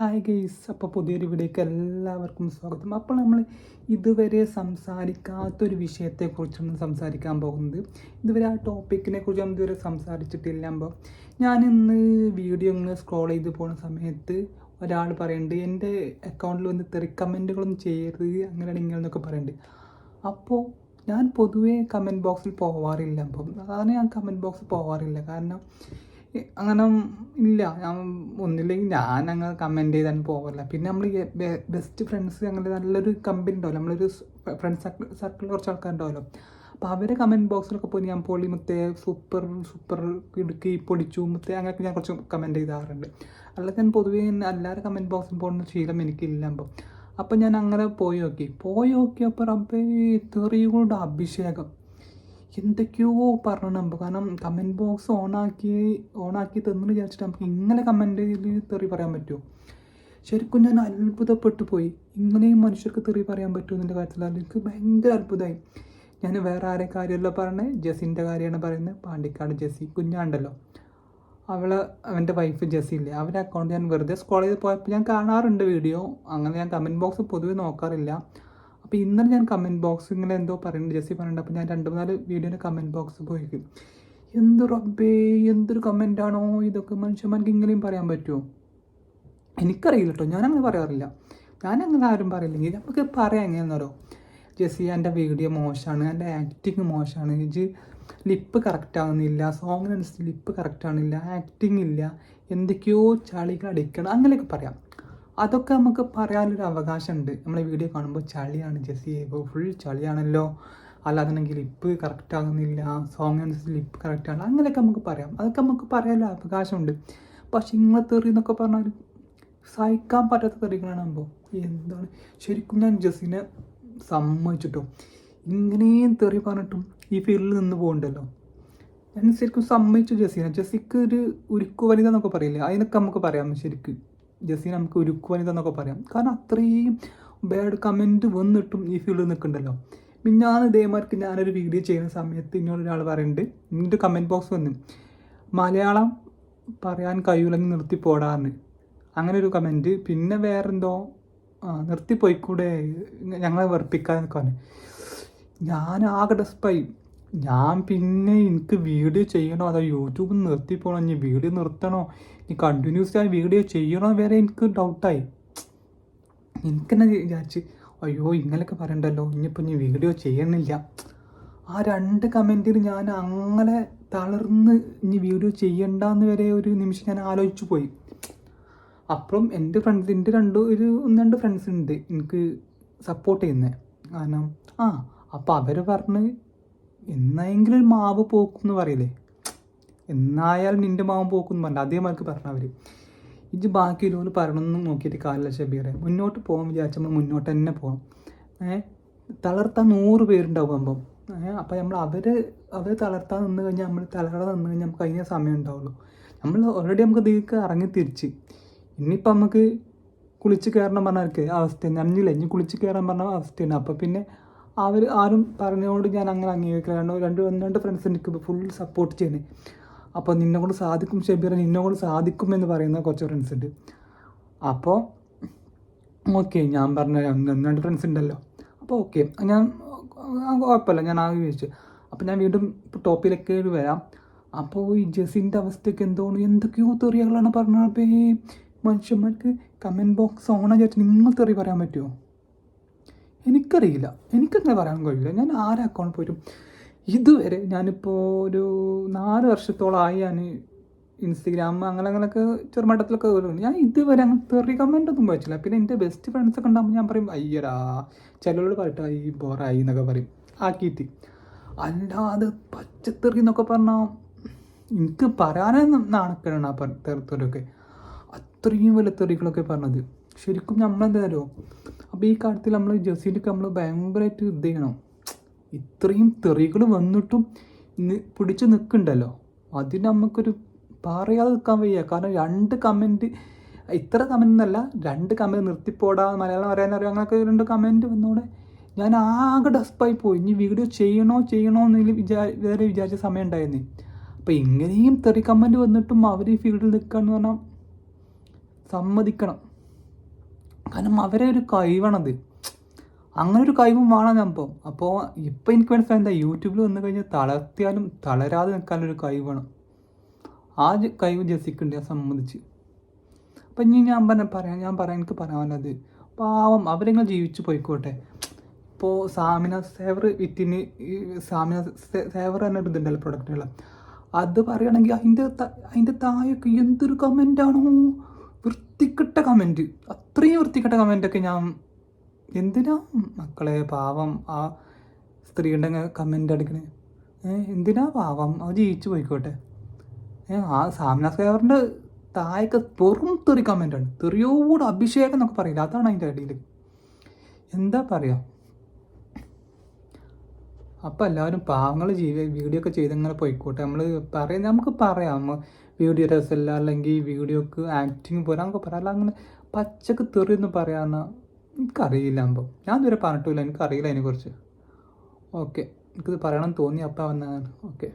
Hi guys അപ്പോൾ പുതിയൊരു വീഡിയോക്ക് എല്ലാവർക്കും സ്വാഗതം. അപ്പോൾ നമ്മൾ ഇതുവരെ സംസാരിക്കാത്തൊരു വിഷയത്തെക്കുറിച്ചാണ് സംസാരിക്കാൻ പോകുന്നത്. ഇതുവരെ ആ ടോപ്പിക്കിനെ കുറിച്ച് നമ്മൾ ഇതുവരെ സംസാരിച്ചിട്ടില്ല. അപ്പോൾ ഞാൻ ഇന്ന് വീഡിയോ ഇങ്ങനെ സ്ക്രോൾ ചെയ്ത് പോകുന്ന സമയത്ത് ഒരാൾ പറയുന്നുണ്ട് എന്റെ അക്കൗണ്ടിൽ വന്ന് തെറി കമന്റുകളൊന്നും ചെയ്യരുത് അങ്ങനെയാണ് ഇങ്ങനെയെന്നൊക്കെ പറയുന്നുണ്ട് അപ്പോൾ ഞാൻ പൊതുവേ കമന്റ് ബോക്സിൽ പോവാറില്ല. അപ്പം അതാണ് ഞാൻ കമന്റ് ബോക്സിൽ പോവാറില്ല. കാരണം അങ്ങനെ ഇല്ല. ഞാൻ ഒന്നില്ലെങ്കിൽ ഞാൻ അങ്ങ് കമന്റ് ചെയ്താൽ പോകില്ല പിന്നെ നമ്മൾ ബെസ്റ്റ് ഫ്രണ്ട്സ് അങ്ങനെ നല്ലൊരു കമ്പനി ഉണ്ടാവില്ല നമ്മളൊരു ഫ്രണ്ട്സ് സർക്കിൾ സർക്കിളിൽ കുറച്ച് ആൾക്കാരുണ്ടാവല്ലോ അപ്പോൾ അവരെ കമന്റ് ബോക്സിലൊക്കെ പോയി ഞാൻ പൊളി മുത്തേ സൂപ്പർ സൂപ്പർ ഇടുക്കി പൊടിച്ചു മുത്തേ അങ്ങനെയൊക്കെ ഞാൻ കുറച്ച് കമന്റ് ചെയ്താറുണ്ട്. അല്ലാതെ ഞാൻ പൊതുവേ എല്ലാവരും കമന്റ് ബോക്സിൽ പോകുന്ന ശീലം എനിക്കില്ല. അപ്പോൾ അപ്പം ഞാൻ അങ്ങനെ പോയി നോക്കി. പോയി നോക്കിയപ്പോൾ റബ്ബേ തെറിയുകൊണ്ട് അഭിഷേകം. എന്തൊക്കെയോ പറഞ്ഞു നമുക്ക് കാരണം കമന്റ് ബോക്സ് ഓണാക്കി ഓണാക്കി തന്നു വിചാരിച്ചിട്ട് നമുക്ക് ഇങ്ങനെ കമന്റിൽ തെറി പറയാൻ പറ്റുമോ ശരിക്കും ഞാൻ അത്ഭുതപ്പെട്ടു പോയി. ഇങ്ങനെയും മനുഷ്യർക്ക് തെറി പറയാൻ പറ്റുമോ എന്നതിന്റെ കാര്യത്തിൽ എനിക്ക് ഭയങ്കര അത്ഭുതമായി. ഞാൻ വേറെ ആരെ കാര്യമല്ല പറഞ്ഞത് ജെസിന്റെ കാര്യമാണ് പറയുന്നത്. പാണ്ടിക്കാട് ജെസി കുഞ്ഞാണ്ടല്ലോ. അവൾ അവന്റെ വൈഫ് ജെസി ഇല്ലേ? അവരുടെ അക്കൗണ്ട് ഞാൻ വെറുതെ സ്ക്രോൾ ചെയ്ത് പോയപ്പോൾ ഞാൻ കാണാറുണ്ട് വീഡിയോ അങ്ങനെ ഞാൻ കമന്റ് ബോക്സ് പൊതുവെ നോക്കാറില്ല. അപ്പോൾ ഇന്നലെ ഞാൻ കമന്റ് ബോക്സ് ഇങ്ങനെ എന്തോ പറയുന്നുണ്ട് ജെസ്സി പറയുന്നുണ്ട്. അപ്പോൾ ഞാൻ രണ്ട് മൂന്നാൽ വീഡിയോന്റെ കമന്റ് ബോക്സ് പോയിരിക്കും. എന്ത് റബ്ബേ എന്തൊരു ആണോ ഇതൊക്കെ? മനുഷ്യന്മാർക്ക് ഇങ്ങനെയും പറയാൻ പറ്റുമോ എനിക്കറിയില്ല കേട്ടോ ഞാനങ്ങനെ പറയാറില്ല. ഞാനങ്ങനെ ആരും പറയില്ലെങ്കിൽ നമുക്ക് പറയാം എങ്ങനെയാണെന്നോ ജെസ്സി എന്റെ വീഡിയോ മോശമാണ് എന്റെ ആക്ടിങ് മോശമാണ് ഇജ് ലിപ്പ് കറക്റ്റ് ആവുന്നില്ല സോങ്ങിനനുസരിച്ച് ലിപ്പ് കറക്റ്റ് ആവുന്നില്ല ആക്ടിങ് ഇല്ല എന്തൊക്കെയോ ചളികൾ അടിക്കണം അങ്ങനെയൊക്കെ പറയാം. അതൊക്കെ നമുക്ക് പറയാനൊരു അവകാശമുണ്ട്. നമ്മളെ വീഡിയോ കാണുമ്പോൾ ചളിയാണ് ജെസ്സി. ഇപ്പോൾ ഫുൾ ചളിയാണല്ലോ. അല്ലാന്നുണ്ടെങ്കിൽ ലിപ്പ് കറക്റ്റ് ആകുന്നില്ല. സോങ് അനുസരിച്ച് ലിപ്പ് കറക്റ്റ് ആണ്. അങ്ങനെയൊക്കെ നമുക്ക് പറയാം. അതൊക്കെ നമുക്ക് പറയാനുള്ള അവകാശമുണ്ട്. പക്ഷെ നിങ്ങളെ തെറി എന്നൊക്കെ പറഞ്ഞാൽ സഹിക്കാൻ പറ്റാത്ത തെറികളാണ് അപ്പോൾ എന്താണ്? ശരിക്കും ഞാൻ ജെസ്സിനെ സമ്മതിച്ചിട്ടോ? ഇങ്ങനെയും തെറി പറഞ്ഞിട്ടും ഈ ഫീൽഡിൽ നിന്ന് പോകണ്ടല്ലോ. ഞാൻ ശരിക്കും സമ്മതിച്ചു ജസീന ജസിക്ക് ഒരു ഉരുക്കു വനിത എന്നൊക്കെ പറയില്ലേ? അതിനൊക്കെ നമുക്ക് പറയാം ശരിക്ക്. ജസീന നമുക്ക് ഉരുക്കു വനിത എന്നൊക്കെ പറയാം. കാരണം അത്രയും ബാഡ് കമന്റ് വന്നിട്ടും ഈ ഫീൽഡിൽ നിൽക്കണ്ടല്ലോ. ഞാൻ ഇതേമാർക്ക് ഞാനൊരു വീഡിയോ ചെയ്യുന്ന സമയത്ത് ഇന്നോട് ഒരാൾ പറയുന്നുണ്ട് നിന്റെ കമന്റ് ബോക്സ് വന്നു മലയാളം പറയാൻ കഴിയില്ലെങ്കിൽ നിർത്തി പോടാന്ന് അങ്ങനെ ഒരു കമന്റ് പിന്നെ വേറെന്തോ ആ നിർത്തി പോയിക്കൂടെ ഞങ്ങളെ വെറുപ്പിക്കാന്നൊക്കെ പറഞ്ഞു. ഞാൻ ആകെ ഡെസ്പായി ഞാൻ പിന്നെ എനിക്ക് വീഡിയോ ചെയ്യണോ? അതോ യൂട്യൂബ് നിർത്തി പോകണോ ഇനി വീഡിയോ നിർത്തണോ? ഇനി കണ്ടിന്യൂസ് ആയി വീഡിയോ ചെയ്യണോ വരെ എനിക്ക് ഡൗട്ടായി എനിക്കെന്നെ വിചാരിച്ച് അയ്യോ ഇങ്ങനെയൊക്കെ പറയണ്ടല്ലോ. ഇനിയിപ്പോൾ ഇനി വീഡിയോ ചെയ്യണില്ല. ആ രണ്ട് കമന്റിൽ ഞാൻ അങ്ങനെ തളർന്ന് ഇനി വീഡിയോ ചെയ്യണ്ടെന്ന് വരെ ഒരു നിമിഷം ഞാൻ ആലോചിച്ചു പോയി. അപ്പം എന്റെ ഫ്രണ്ട്സ് എന്റെ രണ്ട് ഒരു ഒന്ന് രണ്ട് ഫ്രണ്ട്സ് ഉണ്ട് എനിക്ക് സപ്പോർട്ട് ചെയ്യുന്നത് കാരണം ആ അപ്പോൾ അവർ പറഞ്ഞ് എന്നായെങ്കിലും ഒരു മാവ് പോക്കും എന്ന് പറയില്ലേ? എന്നായാലും നിന്റെ മാവ് പോക്കും എന്ന് പറഞ്ഞു അതേമാർക്ക് പറഞ്ഞു അവർ ഇത് ബാക്കി ബാക്കിയുള്ളവർ പറയണമെന്ന് നോക്കിയിട്ട് കാലില്ല ഷബീറെ. മുന്നോട്ട് പോകാൻ വിചാരിച്ചപ്പോൾ മുന്നോട്ട് തന്നെ പോകാം ഏഹ് തളർത്താൻ നൂറ് പേരുണ്ടാവും അപ്പം ഏഹ് അപ്പം നമ്മൾ അവർ അവർ തളർത്താൻ നിന്ന് കഴിഞ്ഞാൽ നമ്മൾ തളർത്താൻ നിന്ന് കഴിഞ്ഞാൽ നമുക്ക് അതിനെ സമയം ഉണ്ടാവുള്ളൂ. നമ്മൾ ഓൾറെഡി നമുക്ക് ഇതിലേക്ക് ഇറങ്ങി തിരിച്ച്. ഇനിയിപ്പോൾ നമുക്ക് കുളിച്ച് കയറണം പറഞ്ഞവർക്ക് അവസ്ഥ നനഞ്ഞില്ല ഇനി കുളിച്ച് കയറാൻ പറഞ്ഞ അവസ്ഥയാണ് അപ്പോൾ പിന്നെ അവർ ആരും പറഞ്ഞുകൊണ്ട് ഞാൻ അങ്ങനെ അംഗീകരിക്കുകയാണ് രണ്ട് ഒന്ന് രണ്ട് ഫ്രണ്ട്സ് എനിക്ക് ഫുൾ സപ്പോർട്ട് ചെയ്യുന്നത് അപ്പോൾ നിന്നെക്കൊണ്ട് സാധിക്കും ഷബീർ നിന്നെക്കൊണ്ട് സാധിക്കും എന്ന് പറയുന്ന കുറച്ച് ഫ്രണ്ട്സ് ഉണ്ട്. അപ്പോൾ ഓക്കെ ഞാൻ പറഞ്ഞ രണ്ട് ഫ്രണ്ട്സ് ഉണ്ടല്ലോ. അപ്പോൾ ഓക്കെ ഞാൻ കുഴപ്പമില്ല ഞാൻ ആകെ ചോദിച്ചു അപ്പോൾ ഞാൻ വീണ്ടും ടോപ്പിലേക്ക് വരാം. അപ്പോൾ ഈ ജസിന്റെ അവസ്ഥയ്ക്ക് എന്തോന്ന് എന്തൊക്കെയോ തെറിയകളാണ് പറഞ്ഞപ്പോൾ ഈ മനുഷ്യന്മാർക്ക് കമന്റ് ബോക്സ് ഓണാ ചോദിച്ചാൽ നിങ്ങൾ തെറി പറയാൻ പറ്റുമോ എനിക്കറിയില്ല. എനിക്കങ്ങനെ പറയാൻ കഴിയില്ല. ഞാൻ ആരെ അക്കൗണ്ട് പോയിട്ടും ഇതുവരെ ഞാനിപ്പോൾ ഒരു നാല് വർഷത്തോളമായി ഞാൻ ഇൻസ്റ്റഗ്രാം അങ്ങനെ അങ്ങനെയൊക്കെ ചെറുമട്ടത്തിലൊക്കെ വരുന്നുണ്ട് ഞാൻ ഇതുവരെ അങ്ങനെ തെറി കമന്റ് ഒന്നും വായിച്ചില്ല പിന്നെ എന്റെ ബെസ്റ്റ് ഫ്രണ്ട്സ് ഒക്കെ ഉണ്ടാകുമ്പോൾ ഞാൻ പറയും അയ്യടാ ചിലരോട് പറയട്ടായി ബോറായി എന്നൊക്കെ പറയും. ആക്കിയിട്ട് അല്ലാതെ പച്ചത്തെറി എന്നൊക്കെ പറഞ്ഞാൽ എനിക്ക് പറയാനേ നാണക്കേടാണ് ആ തെറിത്തെറിയൊക്കെ അത്രയും വലിയ തെറികളൊക്കെ പറഞ്ഞത്. ശരിക്കും നമ്മളെന്തായാലോ അപ്പോൾ ഈ കാര്യത്തിൽ നമ്മൾ ജെസ്സിയിലൊക്കെ നമ്മൾ ഭയങ്കരമായിട്ട് ഇത് ചെയ്യണം. ഇത്രയും തെറികൾ വന്നിട്ടും പിടിച്ച് നിൽക്കണ്ടല്ലോ അതിന് നമുക്കൊരു പറയാതെ നിൽക്കാൻ വയ്യ. കാരണം രണ്ട് കമന്റ് ഇത്ര കമന്റ് എന്നല്ല രണ്ട് കമന്റ് നിർത്തിപ്പോടാ മലയാളം പറയാൻ അറിയാം അങ്ങനെയൊക്കെ രണ്ട് കമന്റ് വന്നോടെ. ഞാൻ ആകെ ഡസ്പായി പോയി. ഇനി വീഡിയോ ചെയ്യണോ ചെയ്യണോ എന്നതിൽ വിചാ വേറെ വിചാരിച്ച സമയം ഉണ്ടായിരുന്നു അപ്പോൾ ഇങ്ങനെയും തെറി കമന്റ് വന്നിട്ടും അവർ ഈ ഫീൽഡിൽ നിൽക്കുക എന്ന് പറഞ്ഞാൽ സമ്മതിക്കണം. കാരണം അവരെ ഒരു കഴിവാണത്. അങ്ങനെ ഒരു കഴിവും വേണം സംഭവം അപ്പോൾ ഇപ്പം എനിക്ക് മനസ്സിലായി എന്താ യൂട്യൂബിൽ വന്നു കഴിഞ്ഞാൽ തളർത്തിയാലും തളരാതെ നിൽക്കാനൊരു കഴിവ് വേണം. ആ കഴിവ് ജസിക്കുണ്ട് ഞാൻ സംബന്ധിച്ച്. അപ്പം ഇനി ഞാൻ പറഞ്ഞ പറയാം ഞാൻ പറയാം എനിക്ക് പറയാനുള്ളത് പാവം അവരെങ്ങനെ ജീവിച്ചു പോയിക്കോട്ടെ. ഇപ്പോൾ സാമിന സേവർ വിറ്റിന് സാമിന സേവർ തന്നെ ഒരു ഇതുണ്ടല്ലോ പ്രൊഡക്റ്റുകൾ അത് പറയുകയാണെങ്കിൽ അതിന്റെ അതിന്റെ താഴെയൊക്കെ എന്തൊരു കമന്റാണോ വൃത്തിക്കെട്ട കമന്റ് അത്രയും വൃത്തിക്കെട്ട കമന്റൊക്കെ ഞാൻ എന്തിനാ മക്കളെ പാവം ആ സ്ത്രീയുടെ കമന്റ് അടിക്കണേ? എന്തിനാ പാവം? അത് ജയിച്ചു പോയിക്കോട്ടെ. ആ സാമിന കേവറിന്റെ താഴൊക്കെ വെറും തെറി കമന്റാണ് തെറിയോട് അഭിഷേകം എന്നൊക്കെ പറയില്ല? അതാണ് അതിന്റെ അടിയിൽ എന്താ പറയുക അപ്പം എല്ലാവരും പാവങ്ങൾ ജീവി വീഡിയോ ഒക്കെ ചെയ്ത് ഇങ്ങനെ പോയിക്കോട്ടെ. നമ്മൾ പറയാം നമുക്ക് പറയാം. വീഡിയോ രസമല്ല അല്ലെങ്കിൽ വീഡിയോക്ക് ആക്ടിങ് പോരാ എന്നൊക്കെ പറയാം അല്ല അങ്ങനെ പച്ചക്ക് തെറിയൊന്നും പറയാമെന്ന എനിക്കറിയില്ല അപ്പോൾ ഞാൻ ഇതുവരെ പറഞ്ഞിട്ടില്ല എനിക്കറിയില്ല അതിനെക്കുറിച്ച്. ഓക്കെ എനിക്കിത് പറയണം തോന്നി അപ്പം വന്നാണ് ഓക്കെ